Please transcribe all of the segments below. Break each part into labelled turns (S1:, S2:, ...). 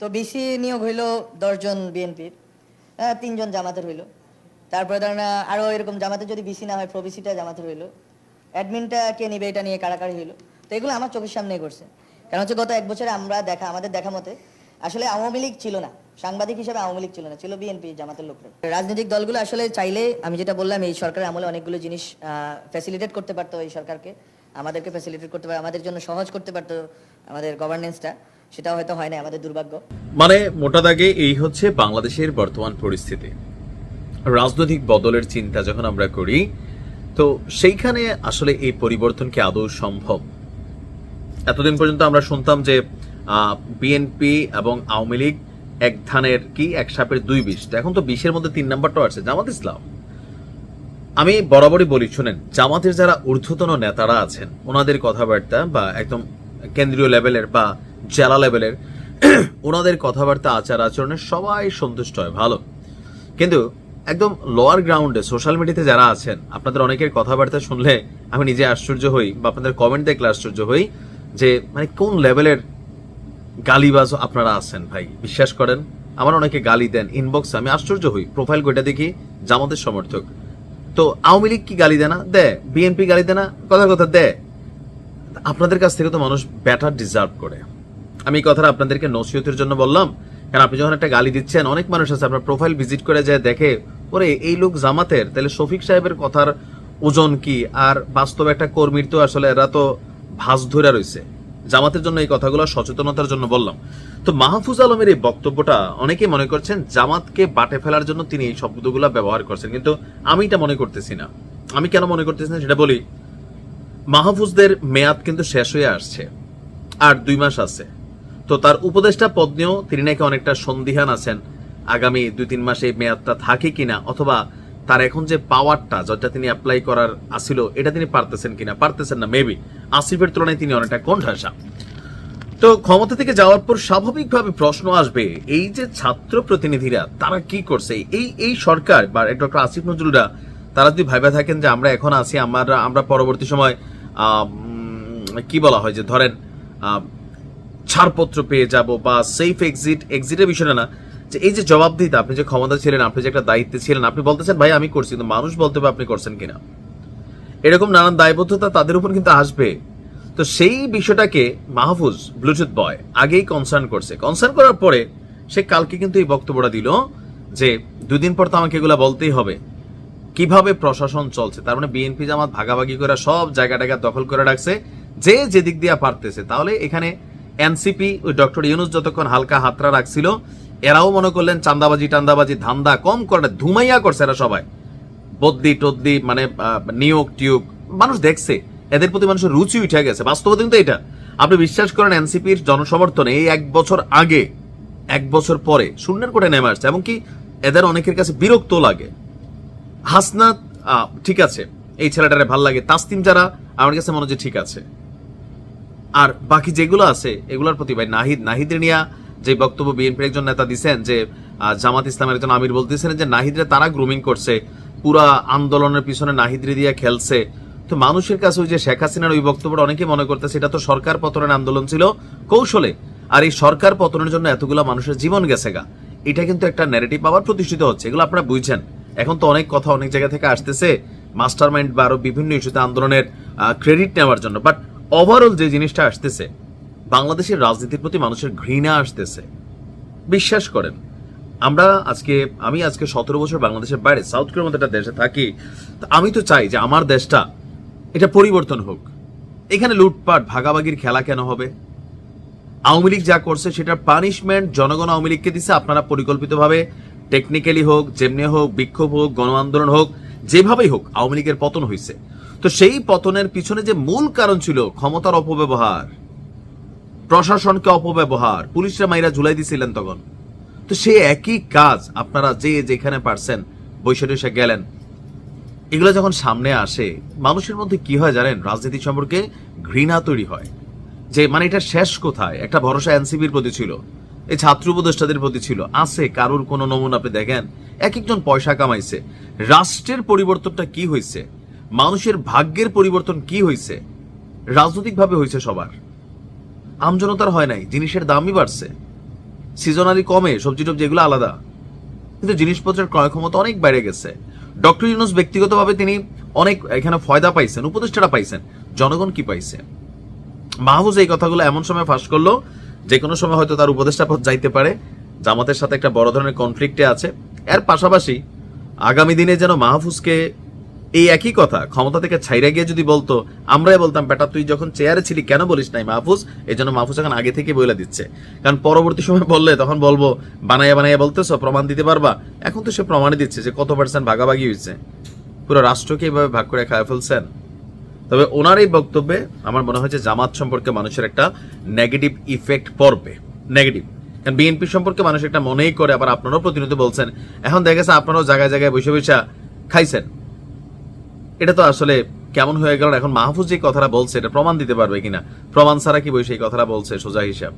S1: তো বিসি নিয়োগ হইল দশজন বিএনপির তিনজন জামাতের হইল। তারপরে ধরেন আহ, আরও এরকম জামাতে যদি বিসি না হয় প্রবিসিটা জামাতের হইল। অ্যাডমিনটা কে নিবে এটা নিয়ে কারাকারি হইল। তো এগুলো আমার চোখের সামনেই করছে কারণ হচ্ছে গত এক বছরে আমরা দেখা আমাদের দেখা মতে আসলে আওয়ামী লীগ ছিল না। সাংবাদিক হিসেবে আওয়ামী লীগ ছিল না ছিল বিএনপি জামাতের লোকরা। রাজনৈতিক দলগুলো আসলে চাইলে আমি যেটা বললাম এই সরকারের আমলে অনেকগুলো জিনিস ফ্যাসিলিটেট করতে পারতো এই সরকারকে আমাদেরকে ফ্যাসিলিটেট করতে পারে আমাদের জন্য সহজ করতে পারতো আমাদের গভর্নেন্সটা সেটাও হয়তো হয় না আমাদের দুর্ভাগ্য।
S2: মানে মোটা দাগে এই হচ্ছে বাংলাদেশের বর্তমান পরিস্থিতি। রাজনৈতিক বদলের চিন্তা যখন আমরা করি, তো সেইখানে আসলে এই পরিবর্তন কি আদৌ সম্ভব? এতদিন পর্যন্ত আমরা শুনতাম যে বিএনপি এবং আওয়ামী লীগ এক ধানের কি, এক সাপের দুই বিষ। এখন তো বিশের মধ্যে তিন নাম্বারটাও আছে, জামাত ইসলাম। আমি বরাবরই বলি, শুনেন, জামাতের যারা ঊর্ধ্বতন নেতারা আছেন, ওনাদের কথাবার্তা বা একদম কেন্দ্রীয় লেভেলের বা জেলা লেভেলের ওনাদের কথাবার্তা, আচার আচরণে সবাই সন্তুষ্ট হয়, ভালো। কিন্তু একদম লোয়ার গ্রাউন্ডে সোশ্যাল মিডিয়াতে যারা আছেন, আপনাদের অনেকের কথাবার্তা শুনলে আমি নিজে আশ্চর্য হই বা আপনাদের কমেন্ট দেখলে আশ্চর্য হই যে মানে কোন লেভেলের গালিবাজ আপনারা আছেন ভাই? বিশ্বাস করেন, আমার অনেকে গালি দেন ইনবক্সে আমি আশ্চর্য হই। প্রোফাইল গোটা দেখি, জামাতের সমর্থক। তো আওয়ামী লীগ কি গালি দেয় না দেয় বিএনপি গালি দেয় না কথা কথা দেয় আপনাদের কাছ থেকে তো মানুষ ব্যাটার ডিজার্ভ করে। আমি এই কথাটা আপনাদেরকে নসিহতের জন্য বললাম। কারণ আপনি যখন একটা গালি দিচ্ছেন, অনেক মানুষ আছে, আপনার প্রোফাইল ভিজিট করে যায়, দেখে, ওরে, এই লোক জামাতের? তাহলে শফিক সাহেবের কথার ওজন কি? আর বাস্তবে একটা কর্মীর তো আসলে এরা তো ভাস ধরে রয়েছে জামাতের জন্য এই কথাগুলো সচেতনতার জন্য বললাম। তো মাহফুজ আলমের এই বক্তব্যটা অনেকেই মনে করছেন, জামাতকে বাটে ফেলার জন্য তিনি এই শব্দগুলো ব্যবহার করছেন। কিন্তু আমি এটা মনে করতেছি না। আমি কেন মনে করতেছি না সেটা বলি। মাহফুজদের মেয়াদ কিন্তু শেষ হয়ে আসছে। আর দুই মাস আছে। তো তার উপদেষ্টা পদ নিয়েও তিনি নাকি অনেকটা সন্দিহান আছেন। আগামী দুই তিন মাসে মেয়াদটা থাকে কিনা অথবা তার এখন যে পাওয়ারটা যেটা তিনি অ্যাপ্লাই করার আসিল এটা তিনি পারতেছেন কিনা? পারতেছেন না মেবি আসিফের তুলনায় তিনি অনেকটা কণ্ঠাসা। তো ক্ষমতা থেকে যাওয়ার পর স্বাভাবিকভাবে প্রশ্ন আসবে, এই যে ছাত্র প্রতিনিধিরা, তারা কি করছে? এই এই সরকার বা ডক্টর আসিফ নজরুলরা, তারা যদি ভাইবা থাকেন যে আমরা এখন আছি, আমরা আমরা পরবর্তী সময় কি বলা হয় যে ধরেন ছাড়পত্র পেয়ে যাব বা সেফ এক্সিট এক্সিটের বিষয়টা না, যে এই যে জবাবদিহিতা আপনি যে ক্ষমতা ছিলেন, আপনি যে একটা দায়িত্বে ছিলেন, আপনি বলতেছেন, ভাই, আমি করছি। কিন্তু মানুষ বলতে হবে, আপনি করছেন কিনা? এরকম নানান দায়বদ্ধতা তাদের উপর কিন্তু আসবে। তো সেই বিষয়টাকে মাহফুজ, ব্লুটুথ বয় আগেই কনসার্ন করছে। কনসার্ন করার পরে সে কালকে কিন্তু এই বক্তব্যটা দিল যে, দুদিন পর তো আমাকে এগুলা বলতেই হবে। কীভাবে প্রশাসন চলছে? তার মানে বিএনপি জামাত ভাগাভাগি করে সব জায়গা টায়গা দখল করে রাখছে। যে যেদিক দিয়ে পারতেছে, তাহলে এখানে এনসিপি, ওই ডক্টর ইউনুস যতক্ষণ হালকা হাতরা রাখছিল, এরাও মনে করলেন চান্দাবাজি টান্দাবাজি, ধান্দা কম করে, ধুমাইয়া করছে এরা সবাই। বদ্যি টদ্দি মানে নিয়োগ, টিয়োগ, মানুষ দেখছে। এদের প্রতি মানুষের রুচি উঠে গেছে। বাস্তবতা কিন্তু এটা। আপনি বিশ্বাস করেন এনসিপির জনসমর্থনে এই এক বছর আগে, এক বছর পরে শূন্যের কোটে নেমে আসছে, এমনকি এদের অনেকের কাছে বিরক্ত লাগে। হাসনাত ঠিক আছে, এই ছেলেটারে ভালো লাগে। তাসতিম যারা, আমার কাছে মনে হচ্ছে ঠিক আছে। আর বাকি যেগুলো আছে, এগুলোর প্রতি ভাই নাহিদ, নাহিদের নিয়া যে বক্তব্য বিএনপির একজন নেতা দিচ্ছেন যে জামাত ইসলামের একজন আমির বলতেছেন যে নাহিদরে তারা গ্রুমিং করছে, পুরা আন্দোলনের পিছনে নাহিদরে দিয়ে খেলছে। তো মানুষের কাছে ওই যে শেখ হাসিনার ওই বক্তব্যটা অনেকে মনে করতেছে, এটা তো সরকার পতনের আন্দোলন ছিল কৌশলে। আর এই সরকার পতনের জন্য এতগুলো মানুষের জীবন গেছে গা। এটা কিন্তু একটা ন্যারেটিভ আবার প্রতিষ্ঠিত হচ্ছে, এগুলো আপনারা বুঝছেন। এখন তো অনেক কথা অনেক জায়গা থেকে আসতেছে মাস্টার মাইন্ড বা আরও বিভিন্ন ইস্যুতে আন্দোলনের ক্রেডিট নেওয়ার জন্য। বাট ওভারঅল যে জিনিসটা আসতেছে, বাংলাদেশের রাজনীতির প্রতি মানুষের ঘৃণা আসতেছে। বিশ্বাস করেন, আমরা আজকে, আমি আজকে সতেরো বছর বাংলাদেশের বাইরে সাউথ কোরিয়ার মতো একটা দেশে থাকি আমি তো চাই যে আমার দেশটা এটা পরিবর্তন হোক। এখানে লুটপাট, ভাগাভাগির খেলা কেন হবে? আওয়ামী লীগ যা করছে, সেটার পানিশমেন্ট জনগণ আওয়ামী লীগকে দিচ্ছে আপনারা পরিকল্পিতভাবে টেকনিক্যালি হোক, যেমনি হোক, বিক্ষোভ হোক গণ আন্দোলন হোক, যেভাবেই হোক, আওয়ামী লীগের পতন হয়েছে তো সেই পতনের পিছনে যে মূল কারণ ছিল ক্ষমতার অপব্যবহার, প্রশাসনকে অপব্যবহার, পুলিশরা মাইরা ঝুলাই দিছিলেন তখন। তো সেই একই কাজ আপনারা যে যেখানে পারছেন, বৈশাখ এসে গেলেন। এগুলো যখন সামনে আসে, মানুষের মধ্যে কি হয় জানেন? রাজনীতি সম্পর্কে ঘৃণা তৈরি হয়। যে মানে এটা শেষ কোথায়? একটা ভরসা এনসিবির প্রতি ছিল, এই ছাত্র উপদেষ্টাদের প্রতি ছিল। আছে কারুর কোনো নমুনা আপনি দেখেন? এক একজন পয়সা কামাইছে। রাষ্ট্রের পরিবর্তনটা কি হয়েছে মানুষের ভাগ্যের পরিবর্তন কি হয়েছে রাজনৈতিকভাবে হয়েছে সবার। আমজনতার হয় নাই, জিনিসের দামই বাড়ছে। সিজনালি কমে, সবজি টবজি এগুলো আলাদা। কিন্তু জিনিসপত্রের ক্রয় ক্ষমতা অনেক বেড়ে গেছে। ডক্টর ইউনুস ব্যক্তিগতভাবে তিনি অনেক এখানে ফয়দা পাইছেন, উপদেষ্টারা পাইছেন। জনগণ কি পাইছে? মাহফুজ এই কথাগুলো এমন সময় ফাঁস করল, যে কোনো সময় হয়তো তার উপদেষ্টা পথ যাইতে পারে। জামাতের সাথে একটা বড় ধরনের কনফ্লিক্টে আছে। এর পাশাপাশি আগামী দিনে যেন মাহফুজকে এই একই কথা, ক্ষমতা থেকে ছাইরা গিয়ে যদি বলতো, আমরাই বলতাম, বেটা, তুই যখন চেয়ারে ছিলি, কেন বলিস নাই মাহফুজ? এই জন্য মাহফুজ এখন আগে থেকে বইলা দিচ্ছে। কারণ পরবর্তী সময় বললে, তখন বলব, বানাইয়া বানাইয়া বলতেছো, প্রমাণ দিতে পারবা? এখন তো সে প্রমাণই দিচ্ছে যে কত পার্সেন্ট ভাগাভাগি হয়েছে পুরো রাষ্ট্রকে এইভাবে ভাগ করে খায় ফেলছেন। তবে ওনার এই বক্তব্যে আমার মনে হয় যে জামাত সম্পর্কে মানুষের একটা নেগেটিভ ইফেক্ট পড়বে। নেগেটিভ কারণ বিএনপি সম্পর্কে মানুষ একটা মনেই করে, আবার আপনারাও প্রতিনিয়ত বলছেন, এখন দেখা গেছে, আপনারাও জায়গায় জায়গায় বসে বসে খাইছেন। এটা তো আসলে কেমন হয়ে গেল এখন মাহফুজ যে কথাটা বলছে, এটা প্রমাণ দিতে পারবে কিনা? প্রমাণ ছাড়া কি বসে এই কথাটা বলছে সোজা হিসাব?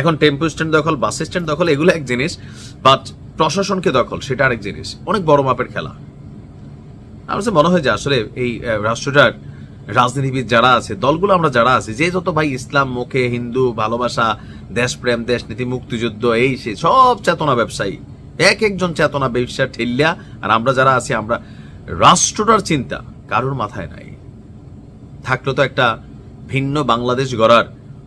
S2: এখন টেম্পো স্ট্যান্ড দখল, বাস স্ট্যান্ড দখল, এগুলো এক জিনিস বাট প্রশাসনকে দখল, সেটা আরেক জিনিস। অনেক বড় মাপের খেলা। আমার মনে হয় যে আসলে এই রাষ্ট্রটার রাজনীতিবিদ যারা আছে, দলগুলো আমরা যারা আছি, যে যত ভাই ইসলাম, মুখে হিন্দু, ভালোবাসা, দেশপ্রেম, দেশনীতি, মুক্তিযুদ্ধ, এই সে সব চেতনা ব্যবসায়ী। এক একজন চেতনা ব্যবসা ঠেললিয়া আর আমরা যারা আছি, আমরা রাষ্ট্রটার চিন্তা কারোর মাথায় নাই। থাকল তো একটা ভিন্ন বাংলাদেশ গড়ার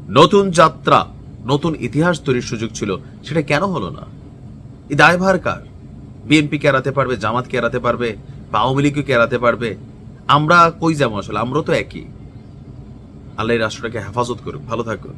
S2: নতুন যাত্রা, নতুন ইতিহাস তৈরির সুযোগ ছিল, সেটা কেন হলো না? এই দায়ভার কার? বিএনপি কেরাতে পারবে, জামাত কেরাতে পারবে, বা আওয়ামী লীগও কেরাতে পারবে? আমরা কই যাব আসলে? আমরা তো একই। আল্লাহ রাষ্ট্রটাকে হেফাজত করুক। ভালো থাকুন।